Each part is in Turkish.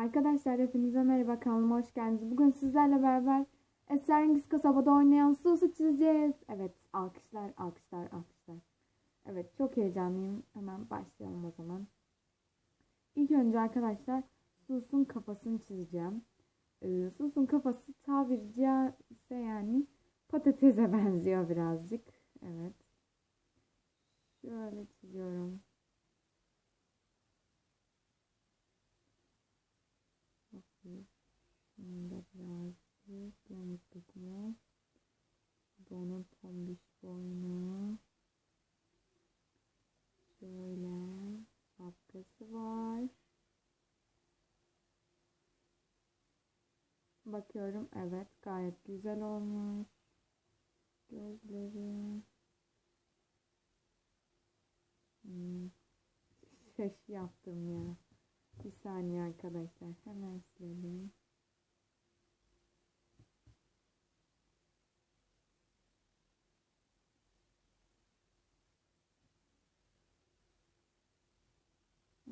Arkadaşlar hepinize merhaba kanalıma hoş geldiniz. Bugün sizlerle beraber Esrarengiz kasabada oynayan Susu çizeceğiz. Evet alkışlar alkışlar alkışlar. Evet çok heyecanlıyım. Hemen başlayalım o zaman. İlk önce arkadaşlar Sus'un kafasını çizeceğim. Ee, Sus'un kafası tabiri caizse yani patatese benziyor birazcık. Evet. Şöyle çiziyorum. Yamuktuk mu? Bu onun tombiş boynu. Şöyle şapkası var. Bakıyorum evet gayet güzel olmuş. Gözleri. Hmm. Şaş yaptım ya. Bir saniye arkadaşlar. Hemen silelim.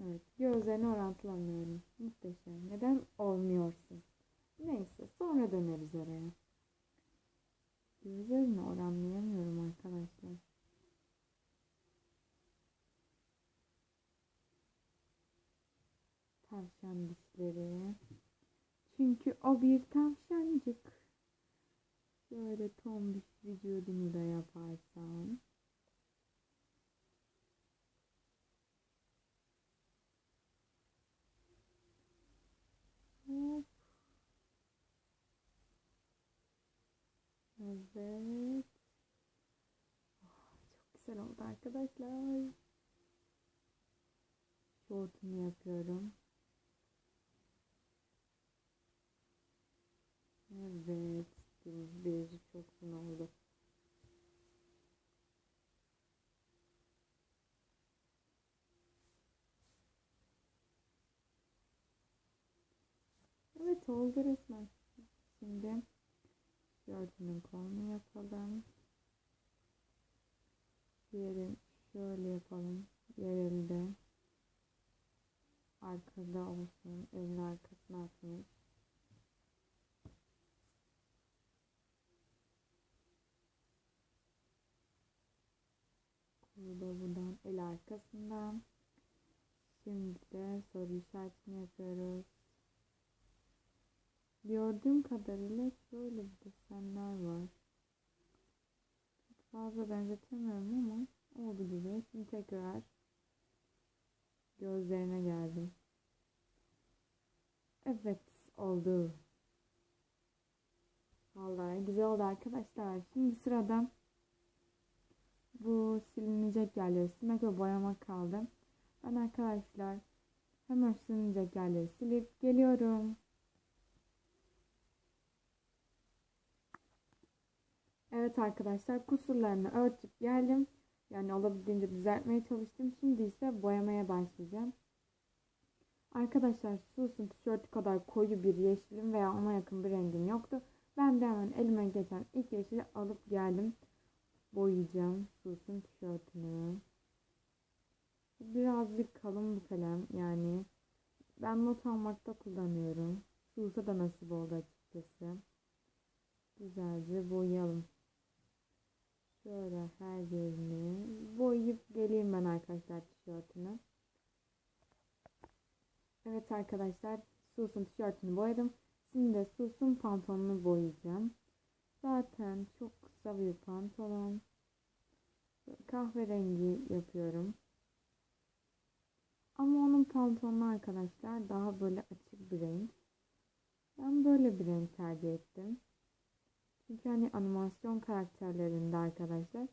Evet. Gözlerini orantılamıyorum. Muhteşem. Neden olmuyorsun? Neyse. Sonra döneriz oraya. Gözlerini oranlayamıyorum arkadaşlar. tavşan dişleri. Çünkü o bir tavşancık. Şöyle tombiş vücudunu da yaparsam. Evet. Oh, çok güzel oldu arkadaşlar. Şortumu yapıyorum. Evet. Bezi çok uzun oldu. Evet oldu resmen. Şimdi gördüğünün kolunu yapalım. Diğeri şöyle yapalım. Diğer elde arkada olsun. Elin arkasına atmış. Kolu da buradan el arkasından. Şimdi de soru işaretini yapıyoruz. Gördüğüm kadarıyla şöyle desenler var. Çok fazla benzetemiyorum ama oldu gibi. Şimdi tekrar gözlerine geldim. Evet oldu. Vallahi güzel oldu arkadaşlar. Şimdi sırada bu silinecek yerleri silmek ve boyamak kaldı. Ben arkadaşlar hemen silinecek yerleri silip geliyorum. Evet arkadaşlar kusurlarını örtüp geldim. Yani olabildiğince düzeltmeye çalıştım. Şimdi ise boyamaya başlayacağım. Arkadaşlar Sus'un tişörtü kadar koyu bir yeşilim veya ona yakın bir rengim yoktu. Ben de hemen elime geçen ilk yeşili alıp geldim. Boyayacağım Sus'un tişörtünü. Birazcık kalın bu kalem yani. Ben not almakta kullanıyorum. Sus'a da nasip oldu açıkçası. Güzelce boyayalım. Şöyle her yerini boyayıp geleyim ben arkadaşlar tişörtünü. Evet arkadaşlar Sus'un tişörtünü boyadım. Şimdi de Sus'un pantolonunu boyayacağım. Zaten çok kısa bir pantolon. Kahverengi yapıyorum. Ama onun pantolonu arkadaşlar daha böyle açık bir renk. Ben böyle bir renk tercih ettim. Çünkü hani animasyon karakterlerinde arkadaşlar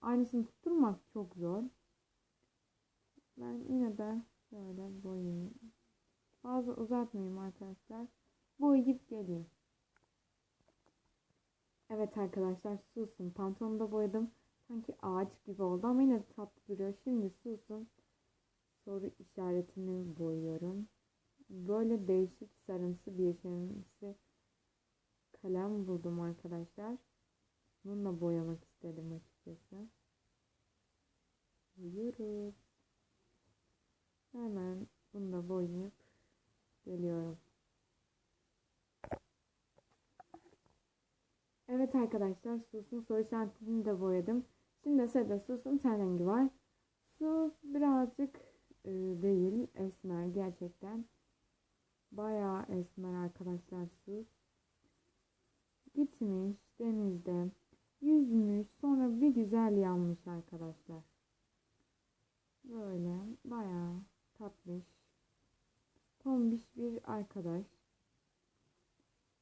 aynısını tutturmak çok zor. Ben yine de şöyle boyayayım. Fazla uzatmayayım arkadaşlar. Boyayıp geleyim. Evet arkadaşlar Sus'un pantolonu da boyadım. Sanki ağaç gibi oldu ama yine tatlı duruyor. Şimdi Sus'un soru işaretini boyuyorum. Böyle değişik sarımsı bir yeşilimsi kalem buldum arkadaşlar. Bununla boyamak istedim açıkçası. Boyuyoruz. Hemen bunu da boyayıp Geliyorum. Evet arkadaşlar Sus'un soru işaretini de boyadım. Şimdi sırada Sus'un ten rengi var. Sus birazcık e, değil esmer gerçekten. Bayağı esmer arkadaşlar Sus. Gitmiş denizde yüzmüş sonra bir güzel yanmış arkadaşlar. Böyle bayağı tatlış tombiş bir arkadaş.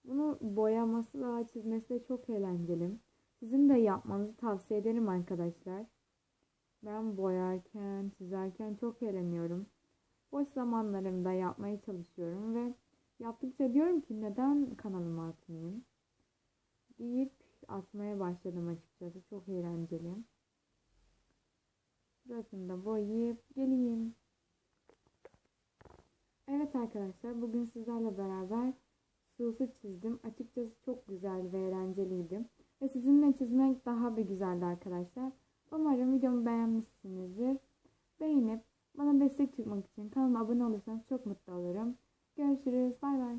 Bunu boyaması ve çizmesi de çok eğlenceli. Sizin de yapmanızı tavsiye ederim arkadaşlar. Ben boyarken, çizerken çok eğleniyorum. Boş zamanlarımda yapmaya çalışıyorum ve yaptıkça diyorum ki neden kanalıma atmayayım deyip atmaya başladım açıkçası. Çok eğlenceli. Suratını boyayıp geleyim. Evet arkadaşlar bugün sizlerle beraber Susu çizdim. Açıkçası çok güzel ve eğlenceliydi. Ve sizinle çizmek daha bir güzeldi arkadaşlar. Umarım videomu beğenmişsinizdir. Beğenip bana destek çıkmak için kanalıma abone olursanız çok mutlu olurum. Görüşürüz. Bay bay.